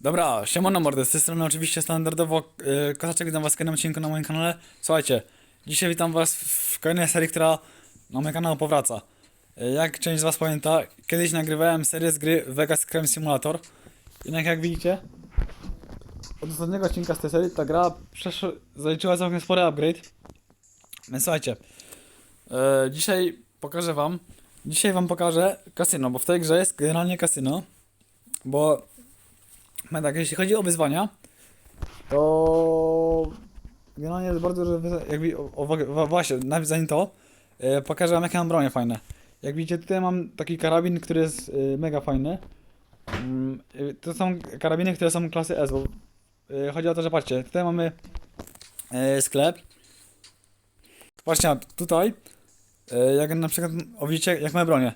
Dobra, siemano mordy, z tej strony oczywiście standardowo yy, Kosaczek, witam was w kolejnym odcinku na moim kanale. Słuchajcie, dzisiaj witam was w kolejnej serii, która na mój kanał powraca. Yy, jak część z was pamięta, kiedyś nagrywałem serię z gry Vegas Crime Simulator. Jednak jak widzicie, od ostatniego odcinka z tej serii ta gra przesz- zaliczyła całkiem spory upgrade. Więc słuchajcie, yy, dzisiaj pokażę wam, dzisiaj wam pokażę kasyno, bo w tej grze jest generalnie kasyno, bo no tak, jeśli chodzi o wyzwania, to generalnie jest bardzo duże wyzwanie, jakby, o, o, właśnie, nawet zanim to, e, pokażę wam jakie mam bronie fajne. Jak widzicie, tutaj mam taki karabin, który jest e, mega fajny. Mm, e, to są karabiny, które są klasy S, bo e, chodzi o to, że patrzcie, tutaj mamy sklep. A tutaj, jak na przykład, o widzicie, jak mamy bronię.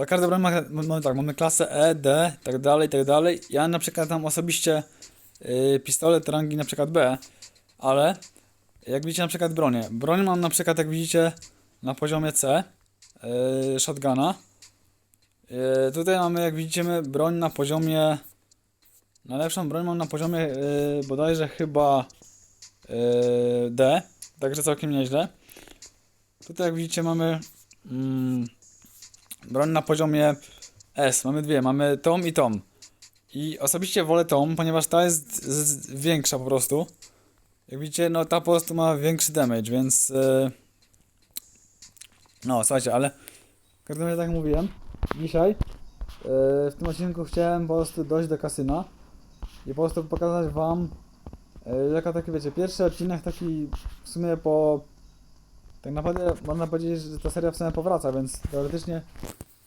Bo każda broń ma, mamy tak, mamy klasę E, D, tak dalej, tak dalej. Ja na przykład mam osobiście y, pistolet rangi na przykład B, ale jak widzicie na przykład bronię. Broń mam na przykład jak widzicie na poziomie C, y, shotguna. Y, tutaj mamy jak widzicie broń na poziomie, najlepszą broń mam na poziomie y, bodajże chyba y, D, także całkiem nieźle. Tutaj jak widzicie mamy mm, broń na poziomie S. Mamy dwie, mamy tą i tą. I osobiście wolę tą, ponieważ ta jest większa po prostu. Jak widzicie, no ta po prostu ma większy damage, więc... Yy... No, słuchajcie, ale... W każdym razie tak jak mówiłem, dzisiaj yy, w tym odcinku chciałem po prostu dojść do kasyna i po prostu pokazać wam yy, jaka taki, wiecie, pierwszy odcinek taki w sumie po... Tak naprawdę można powiedzieć, że ta seria w sumie powraca, więc teoretycznie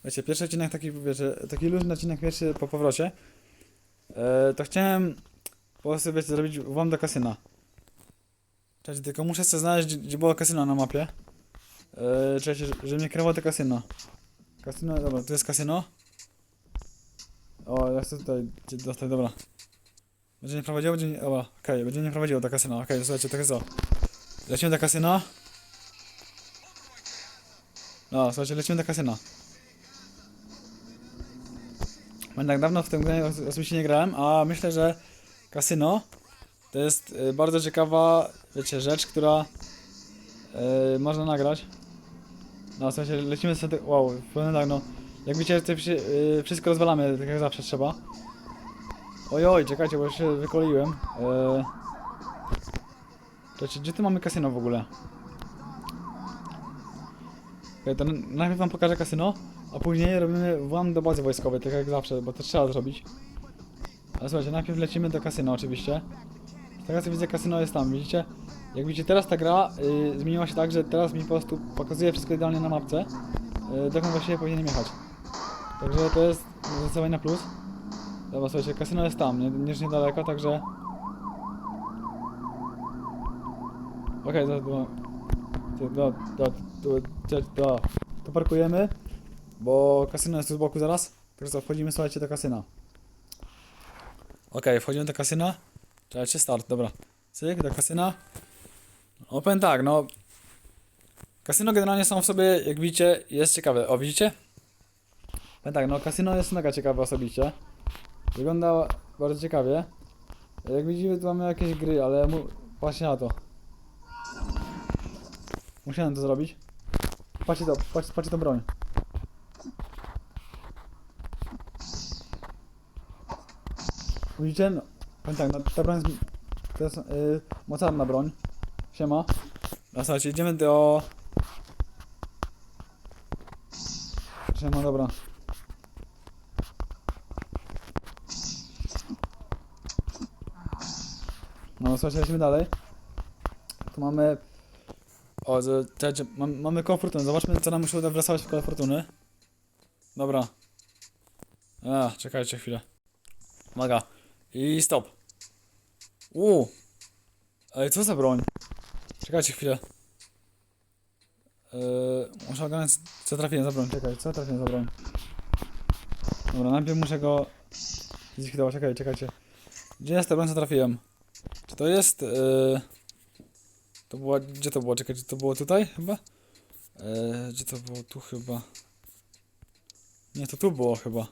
Wiecie, pierwszy odcinek taki, wiecie, taki luźny odcinek pierwszy po powrocie. E, to chciałem po prostu, wiecie, zrobić wam do kasyna. Czekajcie, tylko muszę sobie znaleźć, gdzie, było kasyno na mapie. E, czekajcie, że, mnie kierowało to kasyno. Kasyno, dobra, tu jest kasyno. O, ja chcę tutaj dostać, dobra. Będzie nie prowadziło, będzie nie, dobra, okej, będzie nie prowadziło do kasyna, okej, słuchajcie, tak jest co. Lecimy do kasyna. No, słuchajcie, lecimy do kasyna. Bo tak dawno w tym os- osobiście nie grałem, a myślę, że kasyno to jest y, bardzo ciekawa, wiecie, rzecz, która y, można nagrać. No, sensie lecimy sobie, wow, powiem tak, no, jak widzicie, to wszy- y, wszystko rozwalamy, tak jak zawsze trzeba. Oj, oj, czekajcie, bo się wykoleiłem. Y, czekajcie, gdzie tu mamy kasyno w ogóle? Okej, to najpierw wam pokażę kasyno, a później robimy włam do bazy wojskowej, tak jak zawsze, bo to trzeba zrobić. Ale słuchajcie, najpierw lecimy do kasyna oczywiście. Z tego co widzę, kasyno jest tam, widzicie? Jak widzicie, teraz ta gra y, zmieniła się tak, że teraz mi po prostu pokazuje wszystko idealnie na mapce, y, dokąd właściwie powinienem jechać. Także to jest zdecydowanie na plus. Dobra, słuchajcie, kasyno jest tam, nie, nie niedaleko, także... Okej, okay, to, to, to, to, to, to, to, to parkujemy. Bo kasyno jest tu z boku zaraz. Także co, wchodzimy, słuchajcie, do kasyna. Okej, wchodzimy do kasyna. Czekajcie, start, dobra. Cyk, do kasyna. Open tak, no. Kasyno generalnie są w sobie, jak widzicie, jest ciekawe. O, widzicie? Powiem tak, no kasyno jest mega ciekawe osobiście. Wygląda bardzo ciekawie. Jak widzimy, tu mamy jakieś gry, ale mu... na to. Musiałem to zrobić. Patrzcie to, patrzcie, patrzcie tą broń. Widzicie? No, tak, no, ta broń jest, jest yy, mocarna broń. Siema. No słuchajcie, idziemy do... Siema, dobra. No słuchajcie, lecimy dalej. Tu mamy... O, czekajcie, mam, mamy koło fortuny. Zobaczmy, co nam musi uda wrasować w koło fortuny. Dobra. A, czekajcie chwilę. Uwaga. I stop. Uuu. Ej, co za broń? Czekajcie chwilę. Yy, muszę ogarnąć, co trafiłem za broń. Czekaj, co trafiłem za broń? Dobra, najpierw muszę go zlikwidować. Czekaj, czekajcie. Gdzie jest ta broń, co trafiłem? Czy to jest... Yy... To była... Gdzie to było? Czekajcie, to było tutaj chyba? Yy, gdzie to było? Tu chyba. Nie, to tu było chyba.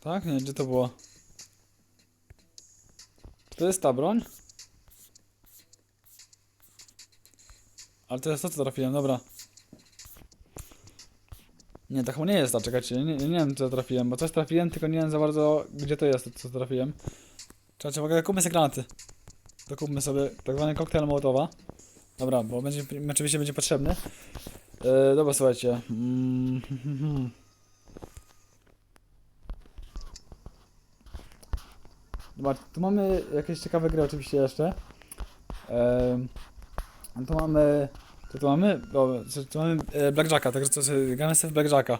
Tak? Nie, gdzie to było? Czy to jest ta broń? Ale to jest to, co trafiłem, dobra. Nie, to chyba nie jest ta, czekajcie, nie, nie, nie wiem, co trafiłem, bo coś trafiłem, tylko nie wiem za bardzo, gdzie to jest, co trafiłem. Czekajcie, kupmy sobie granaty. Dokupmy sobie tak zwany koktajl Mołotowa. Dobra, bo będzie, oczywiście będzie potrzebny. E, dobra, słuchajcie. Mm. Dobra, tu mamy jakieś ciekawe gry oczywiście jeszcze. Ehm, tu mamy... Co tu mamy? Co- tu mamy e, Blackjacka, także to sobie gramy sobie w Blackjacka.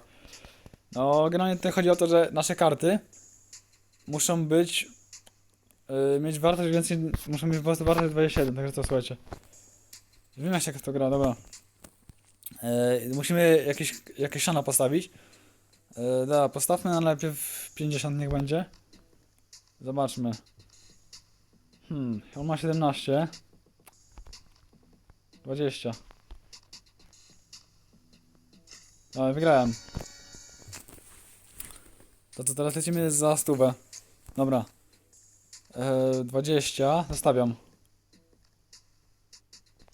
No, generalnie tutaj chodzi o to, że nasze karty muszą być... E, mieć wartość więcej... Muszą mieć wartość 27, także to słuchajcie. Wiem jak to gra, dobra. E, musimy jakieś, jakieś siano postawić. Dobra, postawmy na najpierw 50 niech będzie. Zobaczmy. Hmm, on ma 17. 20. Ale wygrałem. To co teraz lecimy za stówę. Dobra. Eee, 20. Zostawiam.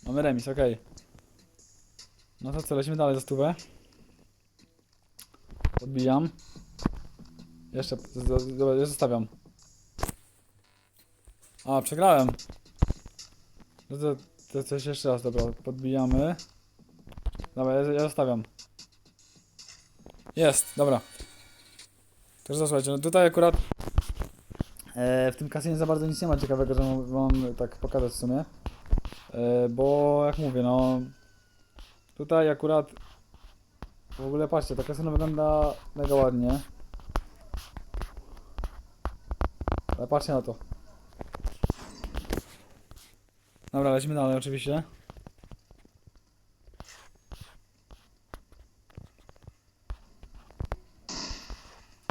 Mamy remis, okej. No to co, lecimy dalej za stówę. Podbijam. Jeszcze, dobra, ja zostawiam. A, przegrałem. No to, to coś jeszcze raz, dobra, podbijamy. Dobra, ja, ja zostawiam. Jest, dobra. Także to słuchajcie, no tutaj akurat e, w tym kasynie za bardzo nic nie ma ciekawego, że mam, tak pokazać w sumie. E, bo jak mówię, no tutaj akurat w ogóle patrzcie, ta kasyno wygląda mega ładnie. Ale patrzcie na to. Dobra, lecimy dalej oczywiście.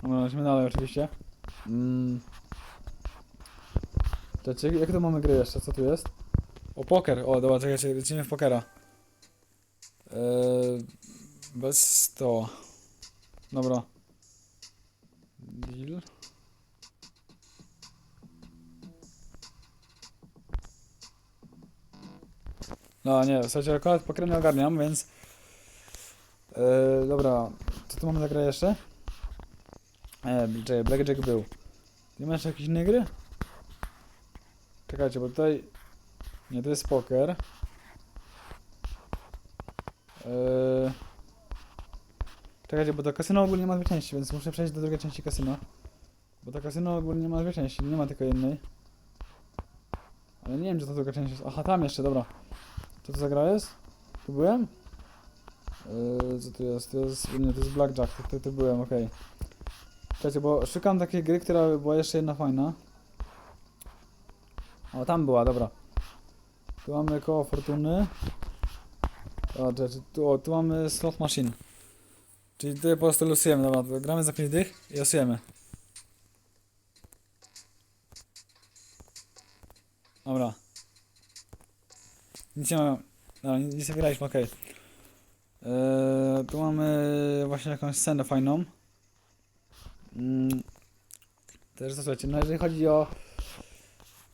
Dobra, lecimy dalej oczywiście. Mm. Czekajcie, jak to mamy gry jeszcze? Co tu jest? O, poker. O, dobra, czekajcie, lecimy w pokera. Eee, bez to. Dobra. Deal. No nie, słuchajcie, akurat poker nie ogarniam, więc... Eee, dobra, co tu mamy za grę jeszcze? Eee, Blackjack był. Nie masz jakieś inne gry? Czekajcie, bo tutaj... Nie, to jest poker. Eee... Czekajcie, bo to kasyno ogólnie ma dwie części, więc muszę przejść do drugiej części kasyna. Bo to kasyno ogólnie ma dwie części, nie ma tylko jednej. Ale nie wiem, czy to druga część jest. Aha, tam jeszcze, dobra. Co to za gra jest? Tu byłem? Yy, co tu jest? To jest, nie, to jest Blackjack, tu, tu, tu byłem, okej. Czekajcie, bo szukam takiej gry, która była jeszcze jedna fajna. O, tam była, dobra. Tu mamy koło fortuny. O, tu, o, tu mamy slot machine. Czyli tutaj po prostu losujemy, dobra, to gramy za 5 dych i losujemy. Dobra. Nic nie mamy. No, nic nie wygraliśmy, okej. Eee, tu mamy właśnie jakąś scenę fajną. Mm. Też słuchajcie, no jeżeli chodzi o,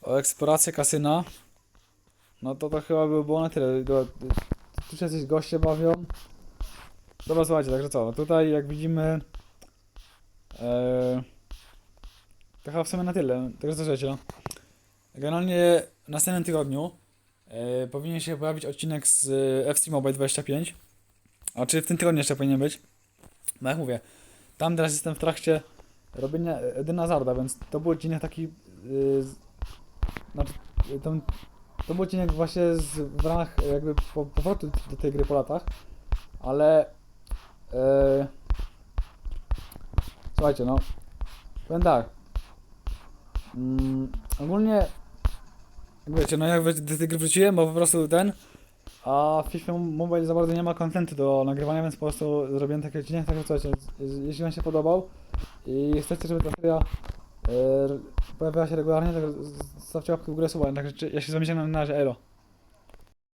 o eksplorację kasyna, no to to chyba by było na tyle. Tu się jacyś goście bawią. Dobra, słuchajcie, także co, no tutaj jak widzimy eee, to chyba w sumie na tyle. Także co, słuchajcie, no. Generalnie w następnym tygodniu e, powinien się pojawić odcinek z e, FC Mobile 25. A czy w tym tygodniu jeszcze powinien być? No jak mówię, tam teraz jestem w trakcie robienia Edyna Zarda, więc to był odcinek taki. Yy, znaczy, to, był odcinek właśnie z, w ramach jakby po, powrotu do tej gry po latach, ale. Yy, słuchajcie, no. Powiem tak. Mm, ogólnie. Wiecie, no jak do tej gry wróciłem, bo po prostu ten. A w FIFA Mobile za bardzo nie ma kontentu do nagrywania, więc po prostu zrobiłem taki odcinek, także słuchajcie, jeśli wam się podobał i chcecie, żeby ta seria pojawiała się regularnie, to zostawcie łapkę w górę suba, także ja się z wami żegnam na razie, elo.